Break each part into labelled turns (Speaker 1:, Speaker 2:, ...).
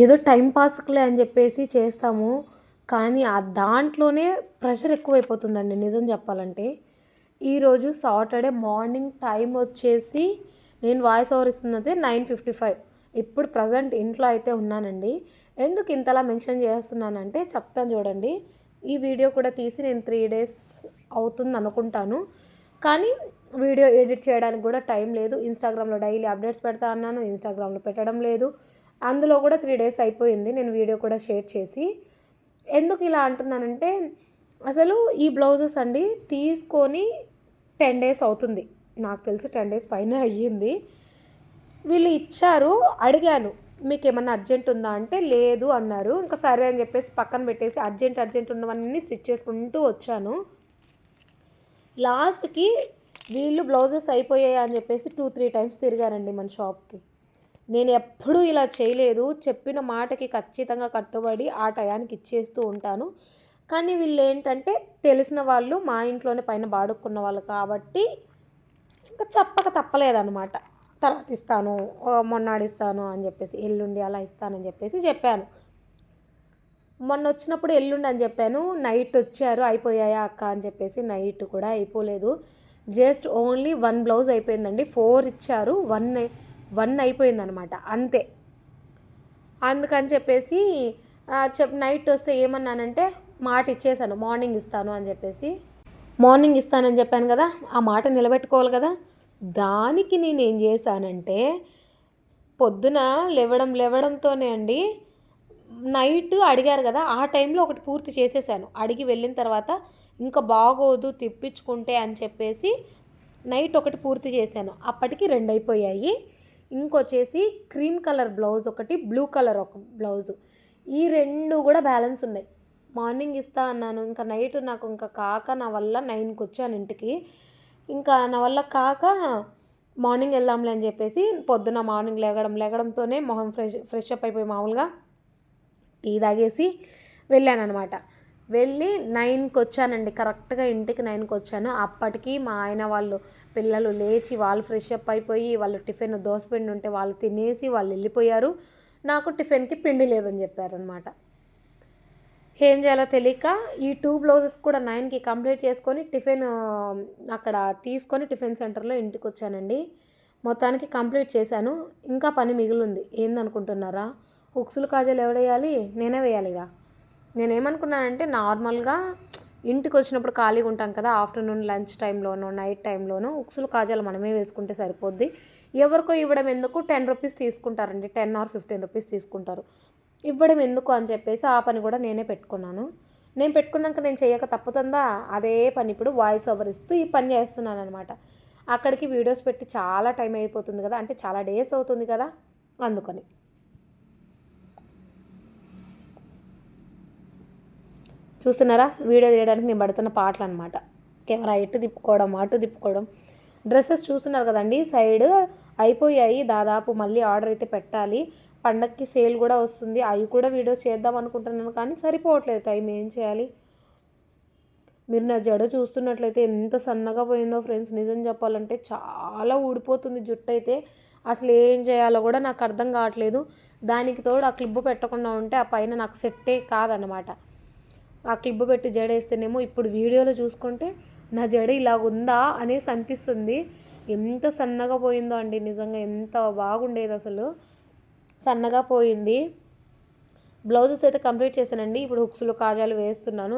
Speaker 1: ఏదో టైం పాస్కులే అని చెప్పేసి చేస్తాము. కానీ ఆ దాంట్లోనే ప్రెషర్ ఎక్కువైపోతుందండి నిజం చెప్పాలంటే. ఈరోజు సాటర్డే మార్నింగ్ టైం వచ్చేసి నేను వాయిస్ ఓవర్ ఇస్తున్నది నైన్ ఫిఫ్టీ ఫైవ్. ఇప్పుడు ప్రజెంట్ ఇంట్లో అయితే ఉన్నానండి. ఎందుకు ఇంతలా మెన్షన్ చేస్తున్నానంటే చెప్తాను చూడండి. ఈ వీడియో కూడా తీసి నేను త్రీ డేస్ అవుతుంది అనుకుంటాను. కానీ వీడియో ఎడిట్ చేయడానికి కూడా టైం లేదు. ఇన్స్టాగ్రామ్లో డైలీ అప్డేట్స్ పెడతా అన్నాను. ఇన్స్టాగ్రామ్లో పెట్టడం లేదు. అందులో కూడా త్రీ డేస్ అయిపోయింది. నేను వీడియో కూడా షేర్ చేసి. ఎందుకు ఇలా అంటున్నానంటే అసలు ఈ బ్లౌజెస్ అండి తీసుకొని టెన్ డేస్ అవుతుంది. నాకు తెలిసి టెన్ డేస్ పైన అయ్యింది. వీళ్ళు ఇచ్చారు అడిగాను మీకు ఏమన్నా అర్జెంట్ ఉందా? అంటే లేదు అన్నారు. ఇంకా సరే అని చెప్పేసి పక్కన పెట్టేసి అర్జెంట్ అర్జెంట్ ఉన్నవన్నీ స్టిచ్ చేసుకుంటూ వచ్చాను. లాస్ట్కి వీళ్ళు బ్లౌజెస్ అయిపోయాయి అని చెప్పేసి టూ త్రీ టైమ్స్ తిరిగారండి మన షాప్కి నేను ఎప్పుడూ ఇలా చేయలేదు. చెప్పిన మాటకి ఖచ్చితంగా కట్టుబడి ఆ టయానికి ఇచ్చేస్తూ ఉంటాను. కానీ వీళ్ళు ఏంటంటే తెలిసిన వాళ్ళు మా ఇంట్లోనే పైన బాడుక్కున్న వాళ్ళు కాబట్టి ఇంకా చెప్పక తప్పలేదన్నమాట. తర్వాత ఇస్తాను మొన్నాడిస్తాను అని చెప్పేసి ఎల్లుండి అలా ఇస్తానని చెప్పేసి చెప్పాను. మొన్న వచ్చినప్పుడు ఎల్లుండి అని చెప్పాను నైట్ వచ్చారు అయిపోయాయా అక్క అని చెప్పేసి నైట్ కూడా అయిపోలేదు. జస్ట్ ఓన్లీ వన్ బ్లౌజ్ అయిపోయిందండి ఫోర్ ఇచ్చారు వన్ వన్ అయిపోయిందనమాట అంతే. అందుకని చెప్పేసి చెప్ నైట్ వస్తే ఏమన్నానంటే మాట ఇచ్చేసాను మార్నింగ్ ఇస్తాను అని చెప్పేసి. మార్నింగ్ ఇస్తానని చెప్పాను కదా ఆ మాట నిలబెట్టుకోవాలి కదా. దానికి నేను ఏం చేశానంటే పొద్దున లేవడం లేవడంతోనే అండి నైట్ అడిగారు కదా ఆ టైంలో ఒకటి పూర్తి చేసేసాను. అడిగి వెళ్ళిన తర్వాత ఇంకా బాగోదు తిప్పించుకుంటే అని చెప్పేసి నైట్ ఒకటి పూర్తి చేశాను. అప్పటికి రెండు అయిపోయాయి. ఇంకొచ్చేసి క్రీమ్ కలర్ బ్లౌజ్ ఒకటి బ్లూ కలర్ ఒక బ్లౌజ్. ఈ రెండు కూడా బ్యాలెన్స్ ఉన్నాయి. మార్నింగ్ ఇస్తా అన్నాను. ఇంకా నైట్ నాకు ఇంకా కాక నా వల్ల నైన్కి వచ్చాను ఇంటికి. ఇంకా నా వల్ల కాక మార్నింగ్ వెళ్దాంలే అని చెప్పేసి పొద్దున మార్నింగ్ లేగడం లేగడంతోనే మొహం ఫ్రెష్ ఫ్రెష్ అప్ అయిపోయి మామూలుగా టీ తాగేసి వెళ్ళాను అనమాట వెళ్ళి నైన్కి వచ్చానండి కరెక్ట్గా ఇంటికి నైన్కి వచ్చాను అప్పటికి మా ఆయన వాళ్ళు పిల్లలు లేచి వాళ్ళు ఫ్రెష్ అప్ అయిపోయి వాళ్ళు టిఫిన్ దోసపిండి ఉంటే వాళ్ళు తినేసి వాళ్ళు వెళ్ళిపోయారు. నాకు టిఫిన్కి పిండి లేదని చెప్పారనమాట ఏం చేయాలో తెలియక ఈ టూ బ్లౌజెస్ కూడా నైన్కి కంప్లీట్ చేసుకొని టిఫిన్ అక్కడ తీసుకొని టిఫిన్ సెంటర్లో ఇంటికి వచ్చానండి మొత్తానికి కంప్లీట్ చేశాను. ఇంకా పని మిగిలింది. ఏందనుకుంటున్నారా? హుక్సులు కాజాలు ఎవడేయాలి నేనే వేయాలిగా? నేనేమనుకున్నానంటే నార్మల్గా ఇంటికి వచ్చినప్పుడు ఖాళీగా ఉంటాం కదా ఆఫ్టర్నూన్ లంచ్ టైంలోనో నైట్ టైంలోనో ఉక్సులు కాజాలు మనమే వేసుకుంటే సరిపోద్ది. ఎవరికో ఇవ్వడం ఎందుకు? టెన్ రూపీస్ తీసుకుంటారండి టెన్ ఆర్ ఫిఫ్టీన్ రూపీస్ తీసుకుంటారు. ఇవ్వడం ఎందుకు అని చెప్పేసి ఆ పని కూడా నేనే పెట్టుకున్నాను. నేను పెట్టుకున్నాక నేను చేయక తప్పుతుందా? అదే పని ఇప్పుడు వాయిస్ ఓవర్ ఇస్తూ ఈ పని చేస్తున్నాను అనమాట అక్కడికి వీడియోస్ పెట్టి చాలా టైం అయిపోతుంది కదా అంటే చాలా డేస్ అవుతుంది కదా అందుకని. చూస్తున్నారా? వీడియో తీయడానికి నేను పడుతున్న పాటలు అనమాట కెమెరా ఇటు తిప్పుకోవడం అటు తిప్పుకోవడం. డ్రెస్సెస్ చూస్తున్నారు కదండి. సైడ్ అయిపోయాయి. దాదాపు మళ్ళీ ఆర్డర్ అయితే పెట్టాలి. పండక్కి సేల్ కూడా వస్తుంది. అవి కూడా వీడియోస్ చేద్దాం అనుకుంటున్నాను కానీ సరిపోవట్లేదు. టైం ఏం చేయాలి? మీరు నా జడ చూస్తున్నట్లయితే ఎంత సన్నగా పోయిందో ఫ్రెండ్స్. నిజం చెప్పాలంటే చాలా ఊడిపోతుంది జుట్టు అయితే. అసలు ఏం చేయాలో కూడా నాకు అర్థం కావట్లేదు. దానికి తోడు ఆ క్లిబ్బు పెట్టకుండా ఉంటే ఆ పైన నాకు సెట్టే కాదనమాట ఆ క్లిబ్బు పెట్టి జడ వేస్తేనేమో ఇప్పుడు వీడియోలో చూసుకుంటే నా జడ ఇలాగుందా అనేసి అనిపిస్తుంది. ఎంత సన్నగా పోయిందో అండి నిజంగా ఎంత బాగుండేది అసలు. సన్నగా పోయింది. బ్లౌజెస్ అయితే కంప్లీట్ చేశానండి. ఇప్పుడు హుక్స్లు కాజాలు వేస్తున్నాను.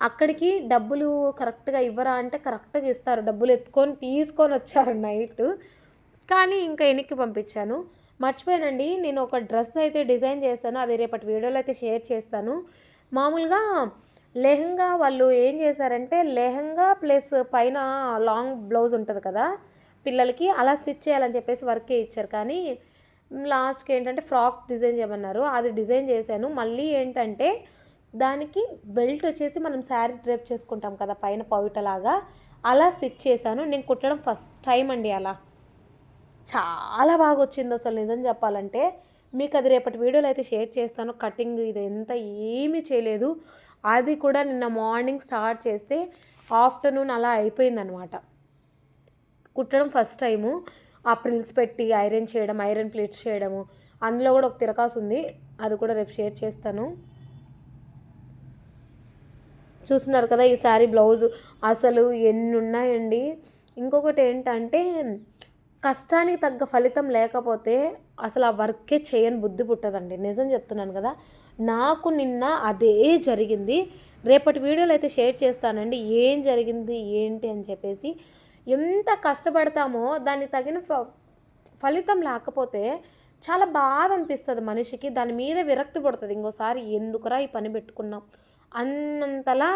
Speaker 1: అక్కడికి డబ్బులు కరెక్ట్గా ఇవ్వరా అంటే కరెక్ట్గా ఇస్తారు. డబ్బులు ఎత్తుకొని తీసుకొని వచ్చారు నైట్. కానీ ఇంకా వెనక్కి పంపించాను. మర్చిపోయానండి. నేను ఒక డ్రెస్ అయితే డిజైన్ చేశాను. అది రేపటి వీడియోలో అయితే షేర్ చేస్తాను. మామూలుగా లెహంగా వాళ్ళు ఏం చేశారంటే లెహంగా ప్లస్ పైన లాంగ్ బ్లౌజ్ ఉంటుంది కదా పిల్లలకి అలా స్టిచ్ చేయాలని చెప్పేసి వర్కే ఇచ్చారు. కానీ లాస్ట్కి ఏంటంటే ఫ్రాక్ డిజైన్ చేయమన్నారు. అది డిజైన్ చేశాను. మళ్ళీ ఏంటంటే దానికి బెల్ట్ వచ్చేసి మనం శారీ డ్రేప్ చేసుకుంటాం కదా పైన పౌటలాగా. అలా స్టిచ్ చేశాను. నేను కుట్టడం ఫస్ట్ టైం అండి అలా. చాలా బాగా వచ్చింది అసలు నిజం చెప్పాలంటే. మీకు అది రేపటి వీడియోలో అయితే షేర్ చేస్తాను. కటింగ్ ఇది ఎంత ఏమీ చేయలేదు. అది కూడా నిన్న మార్నింగ్ స్టార్ట్ చేస్తే ఆఫ్టర్నూన్ అలా అయిపోయిందనమాట. కుట్టడం ఫస్ట్ టైము. ఆ ప్రిల్స్ పెట్టి ఐరన్ చేయడం ఐరన్ ప్లేట్స్ చేయడము. అందులో కూడా ఒక తిరకాసు ఉంది. అది కూడా రేపు షేర్ చేస్తాను. చూస్తున్నారు కదా ఈ శారీ బ్లౌజ్. అసలు ఎన్ని ఉన్నాయండి ఇంకొకటి ఏంటంటే కష్టానికి తగ్గ ఫలితం లేకపోతే అసలు ఆ వర్కే చేయని బుద్ధి పుట్టదండి. నిజం చెప్తున్నాను కదా. నాకు నిన్న అదే జరిగింది. రేపటి వీడియోలు అయితే షేర్ చేస్తానండి. ఏం జరిగింది ఏంటి అని చెప్పేసి ఎంత కష్టపడతామో దానికి తగిన ఫలితం లేకపోతే చాలా బాధ అనిపిస్తుంది మనిషికి. దాని మీద విరక్తి పడుతుంది. ఇంకోసారి ఎందుకురా ఈ పని పెట్టుకున్నాం? అన్నంతలా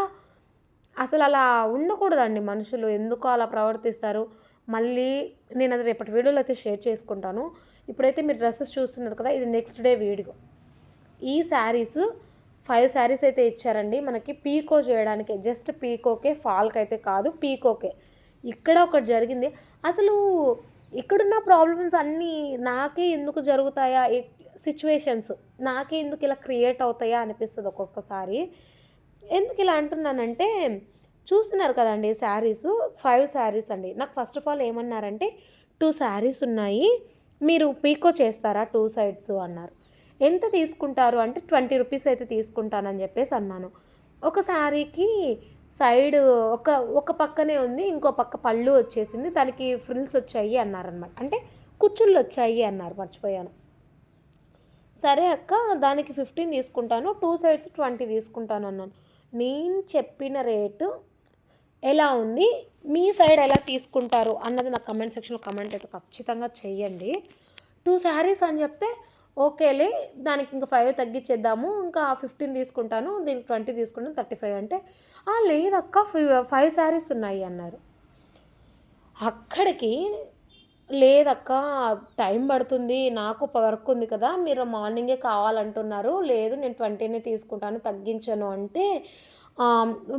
Speaker 1: అసలు అలా ఉండకూడదండి మనుషులు. ఎందుకు అలా ప్రవర్తిస్తారు? మళ్ళీ నేను అది రేపటి వీడియోలో అయితే షేర్ చేసుకుంటాను. ఇప్పుడైతే మీరు డ్రెస్సెస్ చూస్తున్నారు కదా ఇది నెక్స్ట్ డే వీడియో. ఈ శారీస్ ఫైవ్ శారీస్ అయితే ఇచ్చారండి. మనకి పీకో చేయడానికి జస్ట్ పీకోకే ఫాల్క్ అయితే కాదు పీకోకే ఇక్కడ ఒకటి జరిగింది. అసలు ఇక్కడున్న ప్రాబ్లమ్స్ అన్నీ నాకే ఎందుకు జరుగుతాయా? సిచ్యువేషన్స్ నాకే ఎందుకు ఇలా క్రియేట్ అవుతాయా అనిపిస్తుంది ఒక్కొక్కసారి. ఎందుకు ఇలా అంటున్నానంటే చూస్తున్నారు కదండి శారీస్ ఫైవ్ శారీస్ అండి. నాకు ఫస్ట్ ఆఫ్ ఆల్ ఏమన్నారంటే టూ శారీస్ ఉన్నాయి మీరు పీకో చేస్తారా టూ సైడ్స్ అన్నారు. ఎంత తీసుకుంటారు అంటే ట్వంటీ రూపీస్ అయితే తీసుకుంటానని చెప్పేసి అన్నాను. ఒక శారీకి సైడ్ ఒక ఒక పక్కనే ఉంది ఇంకో పక్క పళ్ళు వచ్చేసింది దానికి ఫ్రిల్స్ వచ్చాయి అన్నారనమాట అంటే కుచ్చుళ్ళు వచ్చాయి అన్నారు మర్చిపోయాను. సరే అక్క దానికి ఫిఫ్టీన్ తీసుకుంటాను టూ సైడ్స్ ట్వంటీ తీసుకుంటాను అన్నాను నేను చెప్పిన రేటు ఎలా ఉంది? మీ సైడ్ ఎలా తీసుకుంటారు అన్నది నాకు కమెంట్ సెక్షన్లో కమెంట్ అయితే ఖచ్చితంగా చెయ్యండి టూ శారీస్ అని చెప్తే ఓకేలే దానికి ఇంకా ఫైవ్ తగ్గించేద్దాము ఇంకా ఫిఫ్టీన్ తీసుకుంటాను దీనికి ట్వంటీ తీసుకుంటాను థర్టీ ఫైవ్ అంటే లేదక్క ఫైవ్ శారీస్ ఉన్నాయి అన్నారు. అక్కడికి లేదక్క టైం పడుతుంది నాకు వర్క్ ఉంది కదా మీరు మార్నింగే కావాలంటున్నారు లేదు నేను ట్వంటీనే తీసుకుంటాను తగ్గించను అంటే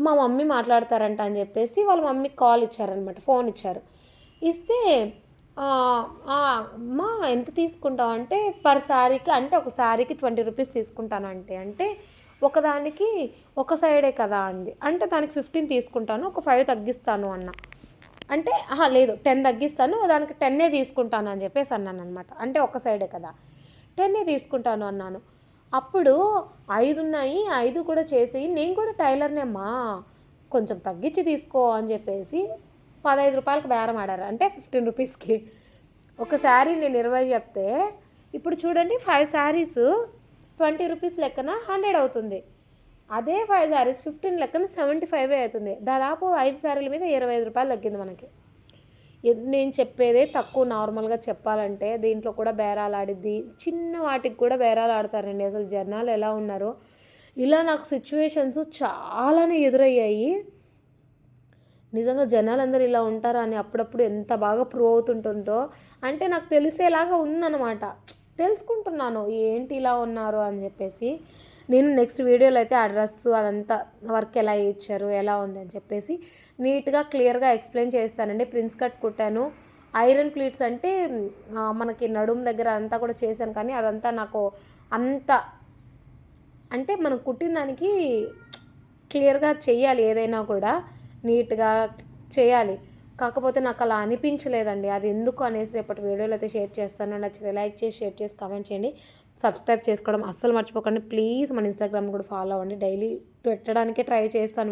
Speaker 1: మా మమ్మీ మాట్లాడతారంట అని చెప్పేసి వాళ్ళ మమ్మీకి కాల్ ఇచ్చారనమాట ఫోన్ ఇచ్చారు. ఇస్తే అమ్మా ఎంత తీసుకుంటావు? అంటే పర్ శారీకి అంటే ఒక శారీకి ట్వంటీ రూపీస్ తీసుకుంటానంటే అంటే ఒకదానికి ఒక సైడే కదా అంది. అంటే దానికి ఫిఫ్టీన్ తీసుకుంటాను ఒక ఫైవ్ తగ్గిస్తాను అన్న. అంటే ఆహా లేదు టెన్ తగ్గిస్తాను దానికి టెన్నే తీసుకుంటాను అని చెప్పేసి అన్నాను అనమాట అంటే ఒక సైడే కదా. టెన్నే తీసుకుంటాను అన్నాను. అప్పుడు ఐదు ఉన్నాయి ఐదు కూడా చేసి నేను కూడా టైలర్నే అమ్మా కొంచెం తగ్గించి తీసుకో అని చెప్పేసి పదహైదు రూపాయలకు బేరం ఆడారు. అంటే ఫిఫ్టీన్ రూపీస్కి. ఒక శారీ నేను ఇరవై చెప్తే ఇప్పుడు చూడండి ఫైవ్ శారీస్ ట్వంటీ రూపీస్ లెక్కన హండ్రెడ్ అవుతుంది. అదే ఫైవ్ శారీస్ ఫిఫ్టీన్ లెక్కన సెవెంటీ ఫైవ్ అవుతుంది. దాదాపు ఐదు శారీల మీద ఇరవై ఐదు రూపాయలు తగ్గింది మనకి. నేను చెప్పేదే తక్కువ నార్మల్గా చెప్పాలంటే దీంట్లో కూడా బేరాలు ఆడిద్ది. చిన్న వాటికి కూడా బేరాలు ఆడతారండి అసలు జనాలు ఎలా ఉన్నారో. ఇలా నాకు సిచ్యువేషన్స్ చాలానే ఎదురయ్యాయి. నిజంగా జనాలందరూ ఇలా ఉంటారా అని అప్పుడప్పుడు ఎంత బాగా ప్రూవ్ అవుతుంటుందో అంటే నాకు తెలిసేలాగా ఉందన్నమాట. తెలుసుకుంటున్నాను ఏంటి ఇలా ఉన్నారు అని చెప్పేసి. నేను నెక్స్ట్ వీడియోలో అయితే ఆ డ్రెస్ అదంతా వర్క్ ఎలా ఇచ్చారు ఎలా ఉంది అని చెప్పేసి నీట్గా క్లియర్గా ఎక్స్ప్లెయిన్ చేస్తానండి. ప్రిన్స్ కట్ కుట్టాను. ఐరన్ ప్లీట్స్ అంటే మనకి నడుము దగ్గర అంతా కూడా చేశాను కానీ అదంతా నాకు అంత అంటే మనం కుట్టిన దానికి క్లియర్గా చేయాలి ఏదైనా కూడా నీట్గా చేయాలి. కాకపోతే నాకు అలా అనిపించలేదండి. అది ఎందుకు అనేసి రేపటి వీడియోలో అయితే షేర్ చేస్తాను. నచ్చితే లైక్ చేసి షేర్ చేసి కామెంట్ చేయండి. సబ్స్క్రైబ్ చేసుకోవడం అస్సలు మర్చిపోకండి. ప్లీజ్ మన ఇన్స్టాగ్రామ్ కూడా ఫాలో అవ్వండి. డైలీ పెట్టడానికే ట్రై చేస్తాను